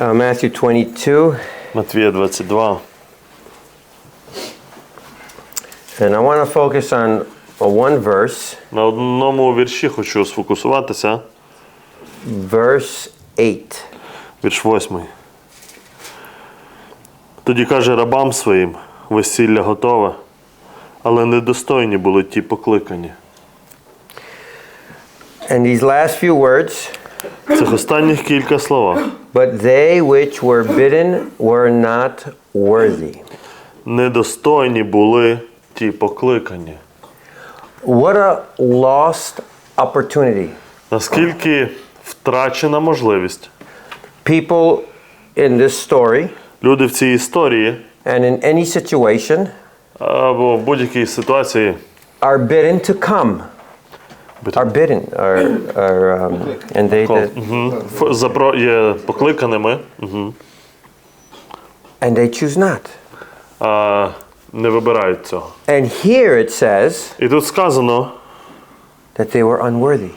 uh, Matthew 22, Матвія 22. and I want to focus on uh, one verse, На одному вірші хочу сфокусуватися. verse 8. Вірш 8. Тоді каже рабам своїм: весілля готове, але недостойні були ті покликані. And these last few words, Цих останніх кілька слова. but they which were bidden were not worthy. Недостойні були ті покликані. What a lost opportunity. Наскільки втрачена можливість. People in this story Люди в цій історії and in any situation або в будь-якій ситуації are bidden to come. Are bidden, are, are um, and they that, мгм, ф- запро- є покликаними, мгм, and they choose not. а не вибирають цього. And here it says І тут сказано, that they were unworthy.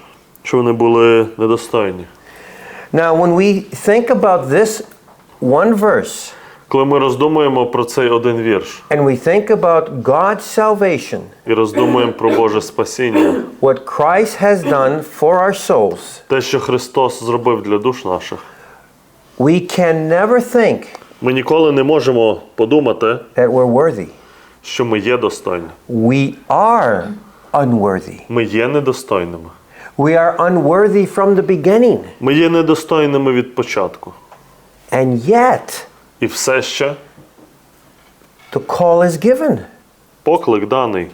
що вони були недостойні. Now, when we think about this one verse Коли ми роздумуємо про цей один вірш and we think about God's salvation, і роздумуємо про Боже спасіння, what Christ has done for our souls, те, що Христос зробив для душ наших, we can never think ми ніколи не можемо подумати, that we're worthy. що ми є достойні. We are unworthy. Ми є недостойними. We are unworthy from the beginning. Ми є недостойними від початку. And yet, І все ще the call is given. поклик даний.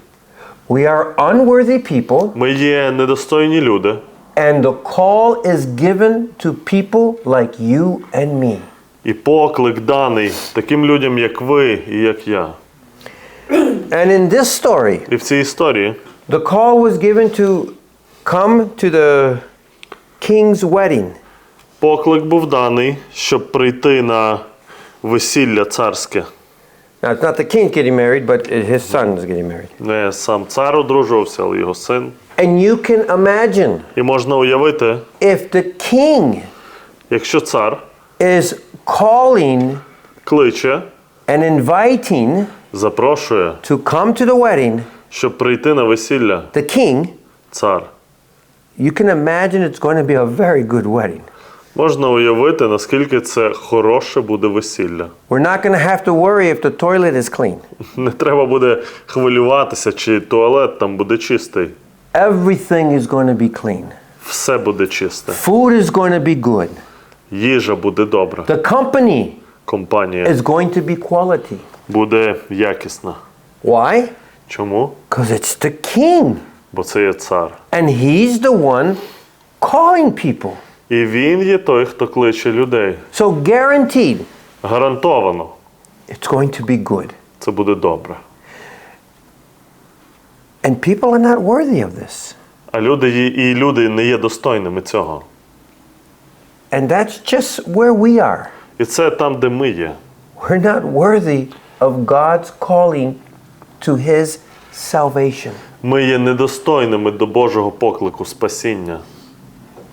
We are unworthy people, Ми є недостойні люди, and the call is given to people like you and me. і поклик даний таким людям, як ви і як я. And in this story, І в цій історії the call was given to come to the king's wedding. поклик був даний, щоб прийти на весілля царське. Now, it's not the king getting married, but his son is getting married. Не сам цар одружувався, але його син. And you can imagine І можна уявити, if the king якщо цар is calling кличе, and inviting запрошує, to come to the wedding щоб прийти на весілля, the king, цар. you can imagine it's going to be a very good wedding. Можна уявити, наскільки це хороше буде весілля. We're not going to have to worry if the toilet is clean. Не треба буде хвилюватися, чи туалет там буде чистий. Everything is going to be clean. Все буде чисте. Food is going to be good. Їжа буде добра. The company Компанія is going to be quality. буде якісна. Why? Чому? Because it's the king. Бо це є цар. And he's the one calling people. І він є той, хто кличе людей. So, guaranteed, Гарантовано, it's going to be good. це буде добре. And people are not worthy of this. А люди і люди не є достойними цього. And that's just where we are. І це там, де ми є. We're not worthy of God's calling to his salvation. Ми є недостойними до Божого поклику спасіння.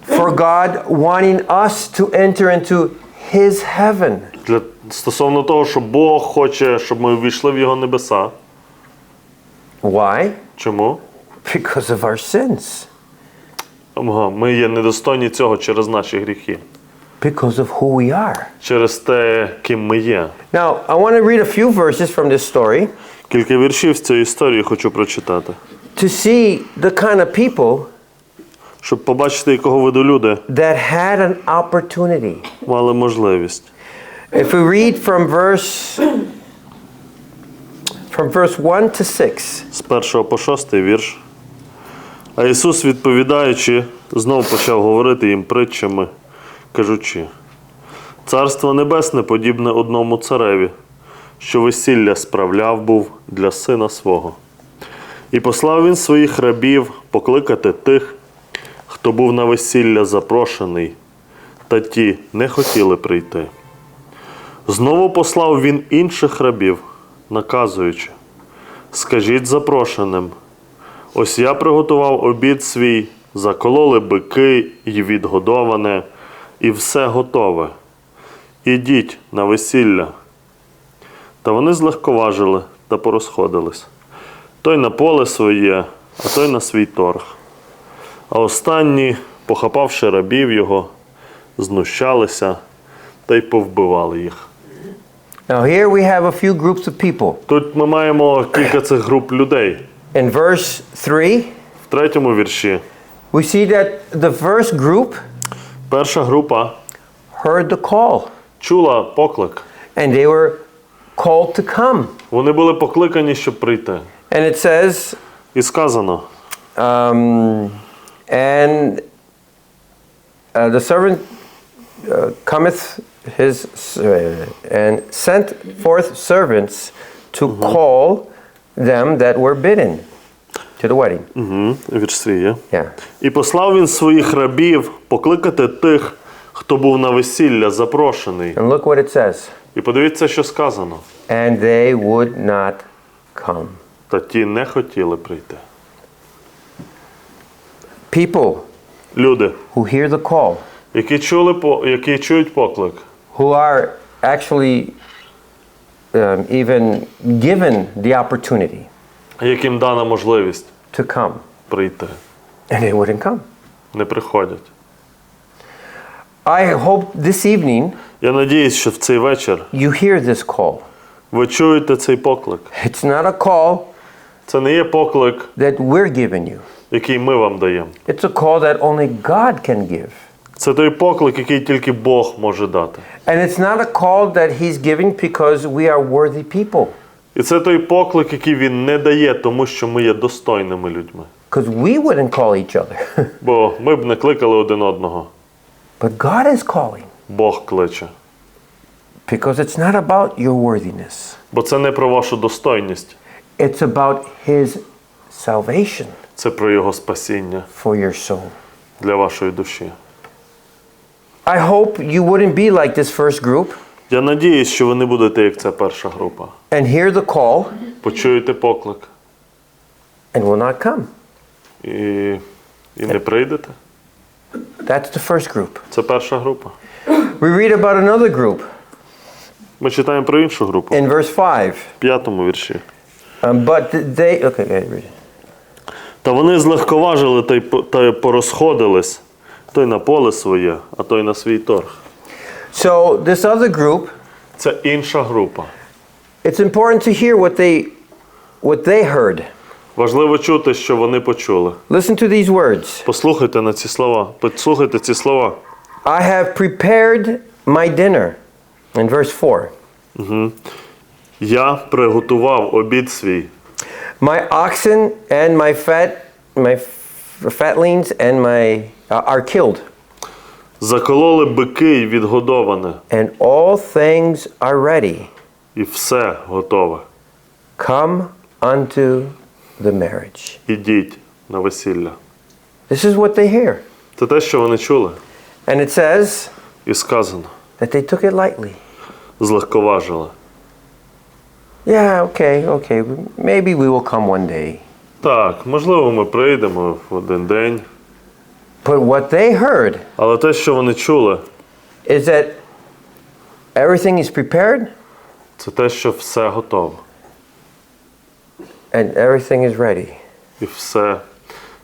For God wanting us to enter into his heaven. Для стосовно того, що Бог хоче, щоб ми увійшли в його небеса. Why? Чому? Because of our sins. Ага, Ми є недостойні цього через наші гріхи, Because of who we are. через те, ким ми є. Now, I want to read a few verses from this story Кілька віршів з цієї історії хочу прочитати, to see the kind of people щоб побачити, якого виду люди that had an opportunity. мали можливість. If we read from verse from verse 1 to 6. З першого по шостий вірш. А Ісус, відповідаючи, знов почав говорити їм притчами, кажучи: Царство Небесне подібне одному цареві, що весілля справляв був для сина свого. І послав він своїх рабів покликати тих, хто був на весілля запрошений, та ті не хотіли прийти. Знову послав він інших рабів, наказуючи: Скажіть запрошеним, ось я приготував обід свій, закололи бики й відгодоване, і все готове. Ідіть на весілля. Та вони злегковажили та порозходились. Той на поле своє, а той на свій торг. А останні, похапавши рабів його, знущалися та й повбивали їх. Now, here we have a few groups of people. Тут ми маємо кілька цих груп людей. In verse 3, В третьому вірші we see that the first group перша група heard the call, чула поклик. and they were called to come. Вони були покликані, щоб прийти. And it says, І сказано: um, and uh, the servant uh, cometh his uh, and sent forth servants to call them that were bidden to the wedding. угу, вірш свій є. Yeah. І послав він своїх рабів покликати тих, хто був на весілля запрошений. And look what it says. І подивіться, що сказано. And they would not come. Та ті не хотіли прийти. People Люди, who hear the call, які чули по- які чують поклик, who are actually um, even given the opportunity яким дана можливість to come, прийти, and they wouldn't come. не приходять. I hope this evening Я надіюсь, що в цей вечір you hear this call. ви чуєте цей поклик. It's not a call Це не є поклик, that we're giving you. Який ми вам даємо. It's a call that only God can give. Це той поклик, який тільки Бог може дати. And it's not a call that He's giving because we are worthy people, І це той поклик, який він не дає, тому що ми є достойними людьми. because we wouldn't call each other. Бо ми б не кликали один одного. but God is calling Бог кличе. because it's not about your worthiness, Бо це не про вашу достойність, it's about His salvation це про Його спасіння for your soul. для вашої душі. I hope you wouldn't be like this first group Я надіюсь, що ви не будете як ця перша група. and hear the call Почуєте поклик and will not come. і, і не прийдете. That's the first group. Це перша група. We read about another group Ми читаємо про іншу групу in verse 5. в п'ятому вірші. Um, but they, okay, okay, read it. Та вони злегковажили та й та й порозходились, той на поле своє, а той на свій торг. So this other group, Це інша група. it's important to hear what they, what they heard. Важливо чути, що вони почули. Listen to these words. Послухайте на ці слова. Послухайте ці слова. I have prepared my dinner. In verse 4. Я приготував обід свій. My oxen and my fat, my f- fatlings and my uh, are killed, Закололи бики й відгодоване, and all things are ready. і все готове. Come unto the marriage. Ідіть на весілля. This is what they hear. Це те, що вони чули. And it says І сказано, that they took it lightly. злегковажили. Yeah, okay, okay. Maybe we will come one day. Так, можливо, ми прийдемо в один день. But what they heard Але те, що вони чули, is that everything is prepared це те, що все готово. and everything is ready. І все,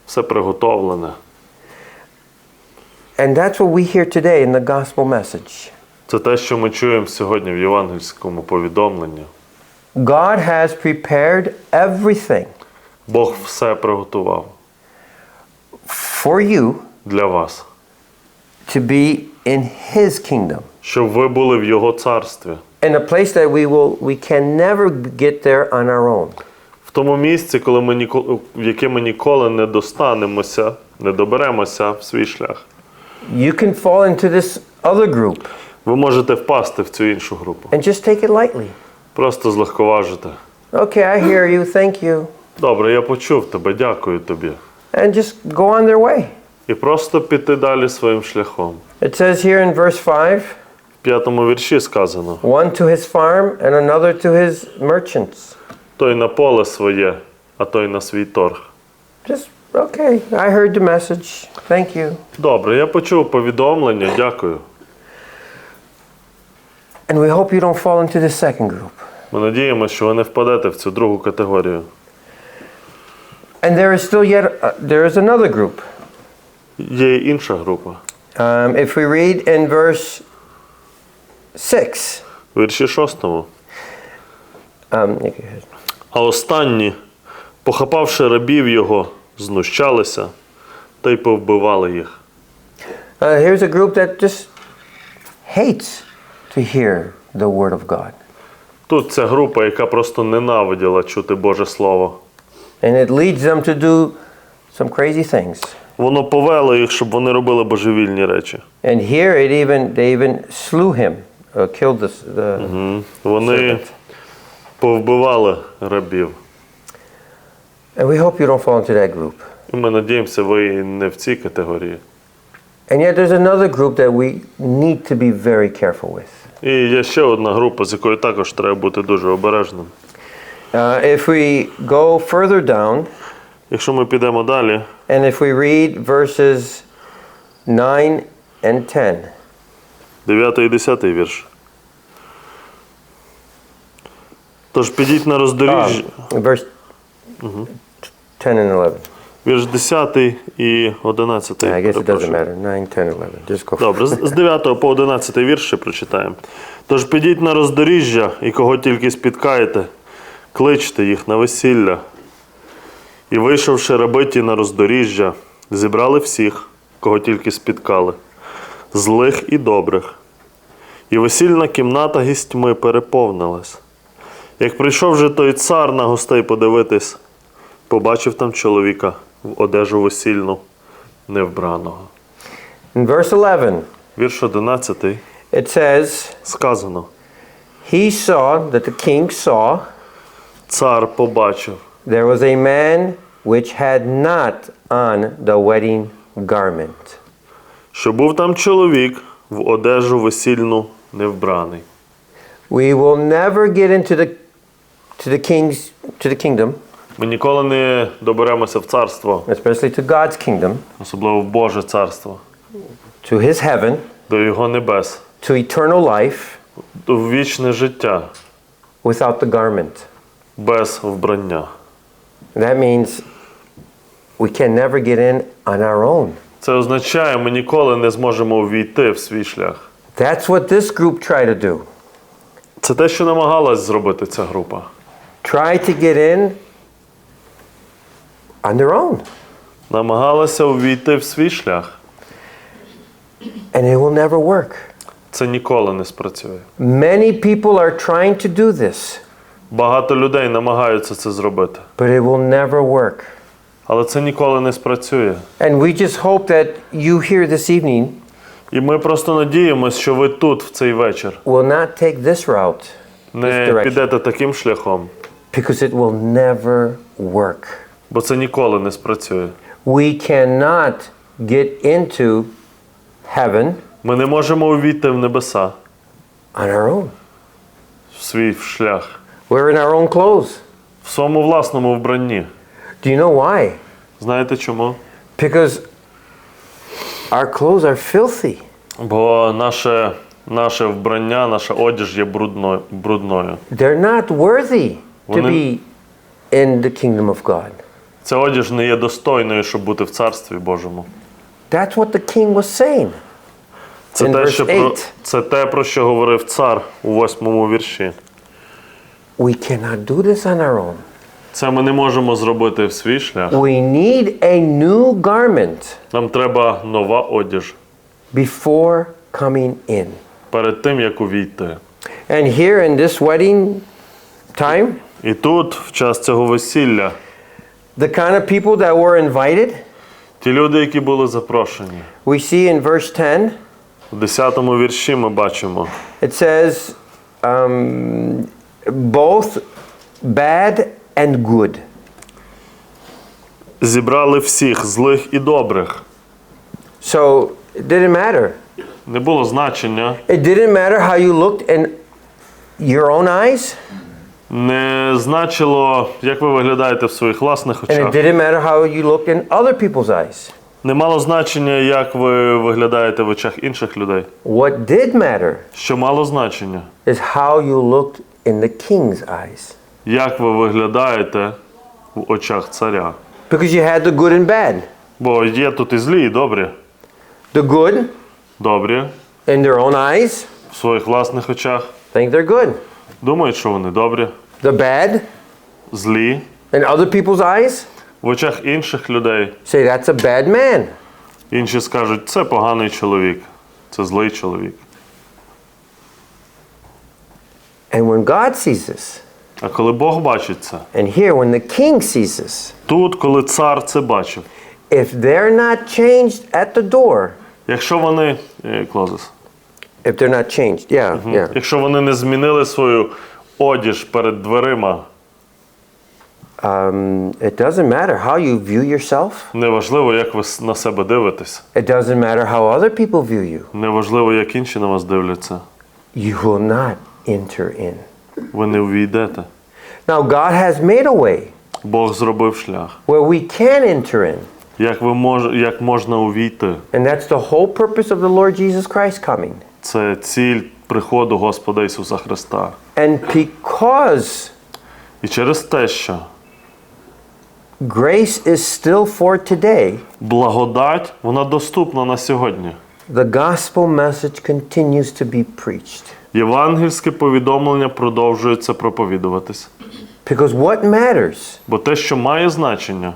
все приготовлене. And that's what we hear today in the gospel message. Це те, що ми чуємо сьогодні в євангельському повідомленні. God has prepared everything Бог все приготував for you для вас, to be in his kingdom. щоб ви були в Його царстві, In a place that we will we can never get there on our own. в тому місці, коли ми ніко- в яке ми ніколи не достанемося, не доберемося в свій шлях. You can fall into this other group Ви можете впасти в цю іншу групу. and just take it lightly. Просто злегковажити. Okay, I hear you. Thank you. Добре, я почув тебе, дякую тобі. And just go on their way. І просто піти далі своїм шляхом. It says here in verse 5 В п'ятому вірші сказано: one to his farm and another to his merchants. той на поле своє, а той на свій торг. Just, okay, I heard the message. Thank you. Добре, я почув повідомлення, дякую. And we hope you don't fall into the second group. Ми надіємося, що ви не впадете в цю другу категорію. And there is still yet, uh, there is another group. Є і інша група. Um, if we read in verse 6, вірші шостому. um, А останні, похапавши рабів його, знущалися та й повбивали їх. uh, here's a group that just hates to hear the word of God. Тут ця група, яка просто ненавиділа чути Боже Слово. And it leads them to do some crazy things. Воно повело їх, щоб вони робили божевільні речі. And here it even they even slew him, uh, killed the, the М. Вони servant. повбивали рабів. And we hope you don't fall into that group. І ми надіємося, ви не в цій категорії. And yet there's another group that we need to be very careful with. І є ще одна група, з якою також треба бути дуже обережним. Uh, if we go further down, Якщо ми підемо далі, and if we read verses 9 and 10, 9 і 10 вірш. Тож підіть на uh, verse 10 and 11. Вірш 10 і 11. I guess it doesn't matter. 9, 10, 11. Just go. Добре, з з 9 по 11 вірш ще прочитаємо. Тож підіть на роздоріжжя, і кого тільки спіткаєте, кличте їх на весілля. І вийшовши рабиті на роздоріжжя, зібрали всіх, кого тільки спіткали, злих і добрих. І весільна кімната гістьми переповнилась. Як прийшов же той цар на гостей подивитись, побачив там чоловіка в одежу весільну, невбраного. In verse 11, Вірш 11 it says, сказано: He saw that the king saw Цар побачив, there was a man which had not on the wedding garment. що був там чоловік в одежу весільну невбраний. We will never get into the to the king's to the kingdom, Ми ніколи не доберемося в царство, especially to God's kingdom, особливо в Боже царство, to his heaven, до Його небес, to eternal life в вічне життя without the garment. без вбрання. That means we can never get in on our own. Це означає, ми ніколи не зможемо увійти в свій шлях. That's what this group tried to do. Це те, що намагалась зробити ця група. Try to get in on their own. Намагалася увійти в свій шлях. And it will never work. Це ніколи не спрацює. Many people are trying to do this, Багато людей намагаються це зробити, but it will never work. але це ніколи не спрацює. And we just hope that you here this evening І ми просто надіємося, що ви тут в цей вечір will not take this route this не direction підете таким шляхом, because it will never work. Бо це ніколи не спрацює. We cannot get into heaven Ми не можемо увійти в небеса on our own. в свій шлях, We're in our own clothes. в своєму власному вбранні. Do you know why? Знаєте чому? Because our clothes are filthy. Бо наше, наше вбрання, наша одіж є брудною. брудною. They're not worthy to Вони- be in the kingdom of God. Ця одіж не є достойною, щоб бути в царстві Божому. That's what the king was saying. Це те, що про, це те, про що говорив цар у восьмому вірші. We cannot do this on our own. Це ми не можемо зробити в свій шлях. We need a new garment Нам треба нова одіж before coming in. перед тим, як увійти. And here in this wedding time, І тут, в час цього весілля, the kind of people that were invited, ті люди, які були запрошені, we see in verse 10, в 10 вірші ми бачимо, it says, um, both bad and good. зібрали всіх злих і добрих. So it didn't matter. Не було значення, It didn't matter how you looked in your own eyes, не значило, як ви виглядаєте в своїх власних and it очах, didn't matter how you looked in other people's eyes. Не мало значення, як ви виглядаєте в очах інших людей. What did matter Що мало значення, is how you looked in the king's eyes. як ви виглядаєте в очах царя. Because you had the good and bad. Бо є тут і злі, і добрі. The good, Добрі in their own eyes, в своїх власних очах. think they're good. Думають, що вони добрі. The bad, Злі in other people's eyes, в очах інших людей. say that's a bad man. Інші скажуть, це поганий чоловік, це злий чоловік. And when God sees this, А коли Бог бачить це, and here when the king sees this, тут, коли цар це бачив, if they're not changed at the door, якщо вони. е, Closes. if they're not changed, yeah, yeah. Якщо вони не змінили свою одіж перед дверима, Um, it doesn't matter how you view yourself. неважливо, як ви с- на себе дивитесь, It doesn't matter how other people view you. неважливо, як інші на вас дивляться, You will not enter in. ви не увійдете. Now, God has made a way Бог зробив шлях. where we can enter in. Як, ви мож, як можна увійти? And that's the whole purpose of the Lord Jesus Christ coming. Це ціль приходу Господа Ісуса Христа. And because І через те, що grace is still for today, благодать вона доступна на сьогодні. the gospel message continues to be preached. Євангельське повідомлення продовжується проповідуватись. Because what matters Бо те, що має значення,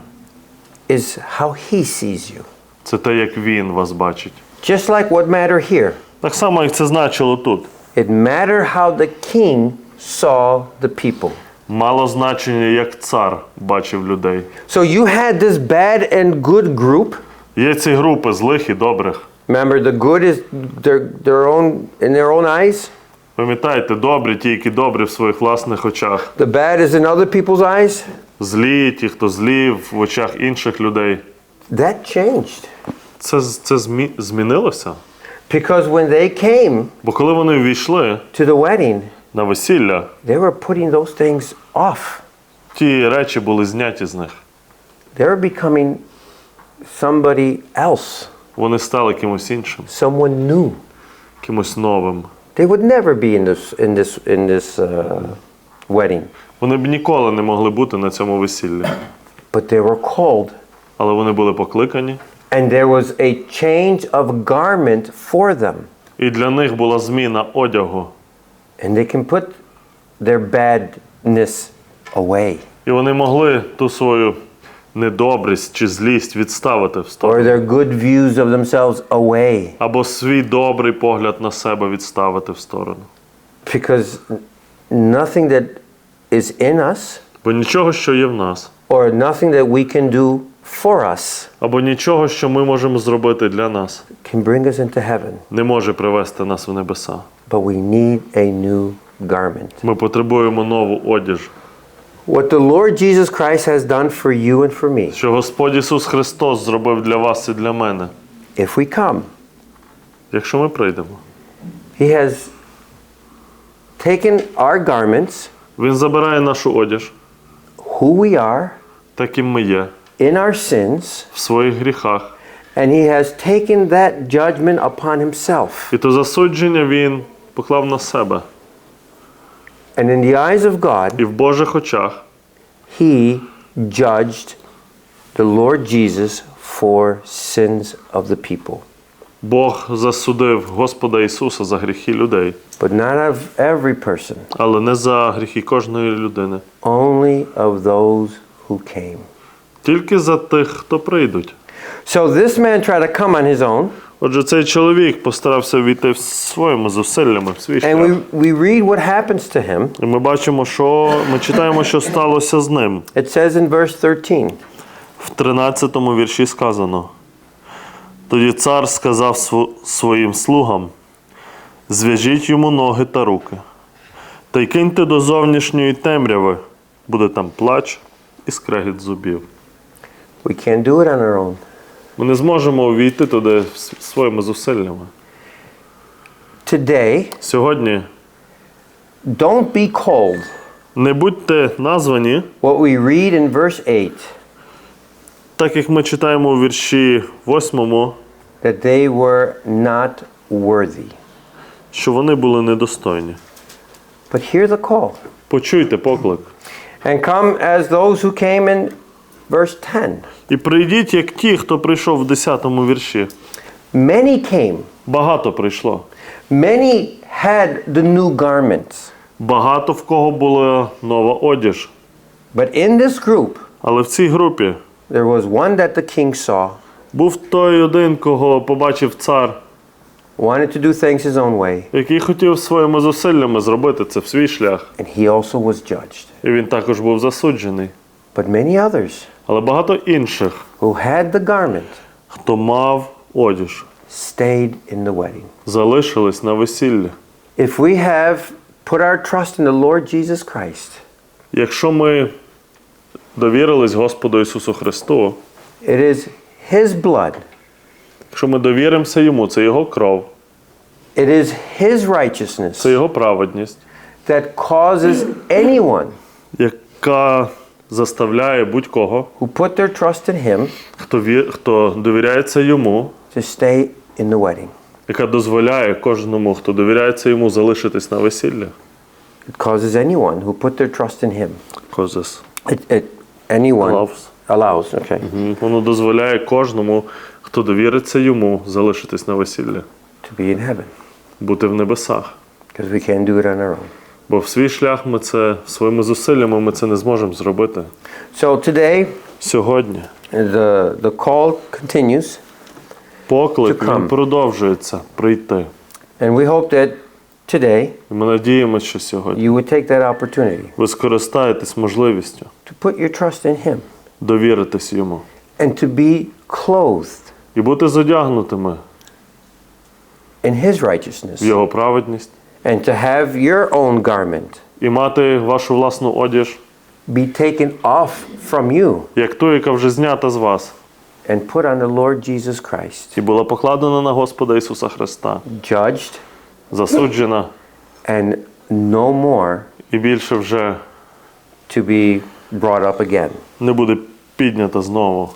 is how he sees you. це те, як він вас бачить. Just like what mattered here. Так само, як це значило тут. It mattered how the king saw the people. Мало значення, як цар бачив людей. So you had this bad and good group. Є ці групи злих і добрих. Remember, the good is their, their own in their own eyes. Пам'ятаєте, добрі, ті, які добрі в своїх власних очах. The bad is in other people's eyes. Злі, ті, хто злі в очах інших людей. That changed Це, це змі... змінилося. Because when they came Бо коли вони ввійшли to the wedding, на весілля, they were putting those things off. ті речі були зняті з них. They were becoming somebody else, Вони стали кимось іншим, someone new. кимось новим. They would never be in this in this in this uh, wedding, Вони б ніколи не могли бути на цьому весіллі. but they were called, Але вони були покликані, and there was a change of garment for them, і для них була зміна одягу. and they can put their badness away І вони могли ту свою недобрість чи злість відставити в or their good views of themselves away, Або свій добрий погляд на себе відставити в сторону. because nothing that is in us Бо нічого, що є в нас, or nothing that we can do for us або нічого, що ми можемо зробити для нас, can bring us into heaven, не може привести нас в небеса. but we need a new garment. Ми потребуємо нову одіж, What the Lord Jesus Christ has done for you and for me, що Господь Ісус Христос зробив для вас і для мене. if we come, Якщо ми прийдемо, He has taken our garments, Він забирає нашу одіж, who we are, таким ми є, in our sins, в своїх гріхах. and He has taken that judgment upon Himself. І то засудження Він поклав на себе. And in the eyes of God, І в Божих очах He judged the Lord Jesus for sins of the people. Бог засудив Господа Ісуса за гріхи людей, But not of every person, але не за гріхи кожної людини, only of those who came. Тільки за тих, хто прийдуть. So this man tried to come on his own, Отже, цей чоловік постарався війти своїми зусиллями в свій and шлях. we, we read what happens to him. І ми бачимо, що ми читаємо, що сталося з ним. It says in verse 13. В 13 вірші сказано: Тоді цар сказав св- своїм слугам: зв'яжіть йому ноги та руки, та й киньте до зовнішньої темряви, буде там плач і скрегіт зубів. We can't do it on our own. Ми не зможемо увійти туди своїми зусиллями. Today, Сьогодні don't be cold. не будьте названі What we read in verse 8 Так як ми читаємо у вірші 8, that they were not worthy. що вони були недостойні. But hear the call. Почуйте поклик. And come as those who came in verse 10. І прийдіть, як ті, хто прийшов в 10 вірші. Many came. Багато прийшло. Many had the new garments. Багато в кого була нова одіж. But in this group, Але в цій групі there was one that the king saw, був той один, кого побачив цар, wanted to do things his own way, який хотів своїми зусиллями зробити це в свій шлях. and he also was judged. І він також був засуджений. But many others Але багато інших, who had the garment хто мав одіж, stayed in the wedding. залишились на весіллі. If we have put our trust in the Lord Jesus Christ, Якщо ми довірились Господу Ісусу Христу, it is his blood, якщо ми довіримося Йому, це Його кров, it is his righteousness це Його праведність, that causes anyone яка заставляє будь-кого, who put their trust in him хто, хто довіряється йому, to stay in the wedding. яка дозволяє кожному, хто довіряється йому, залишитись на весіллі. It causes anyone who put their trust in him. Козес. It, it, anyone Allows. allows, okay. М, Воно дозволяє кожному, хто довіриться йому, залишитись на весіллі, To be in heaven. бути в небесах. Because we can't do it on our own. Бо в свій шлях ми це своїми зусиллями ми це не зможемо зробити. So today, Сьогодні the, the call continues, поклик To come. він продовжується прийти. and we hope that today І ми надіємося, що сьогодні you would take that opportunity ви скористаєтесь можливістю to put your trust in Him довіритись йому and to be clothed і бути задягнутими in His в righteousness його праведність, and to have your own garment і мати вашу власну одіж, be taken off from you як ту, яка вже знята з вас, and put on the Lord Jesus Christ, і була покладена на Господа Ісуса Христа, judged засуджена and no more і більше вже to be brought up again. не буде піднята знову.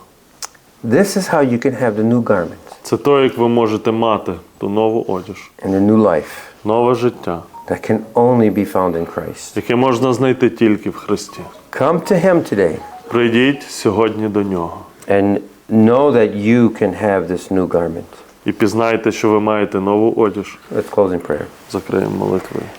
This is how you can have the new garment Це то, як ви можете мати ту нову одіж, and the new life нове життя, that can only be found in Christ. яке можна знайти тільки в Христі. Come to Him today Прийдіть сьогодні до нього and know that you can have this new garment. і пізнайте, що ви маєте нову одіж. Let's close in prayer. Закриємо молитвою.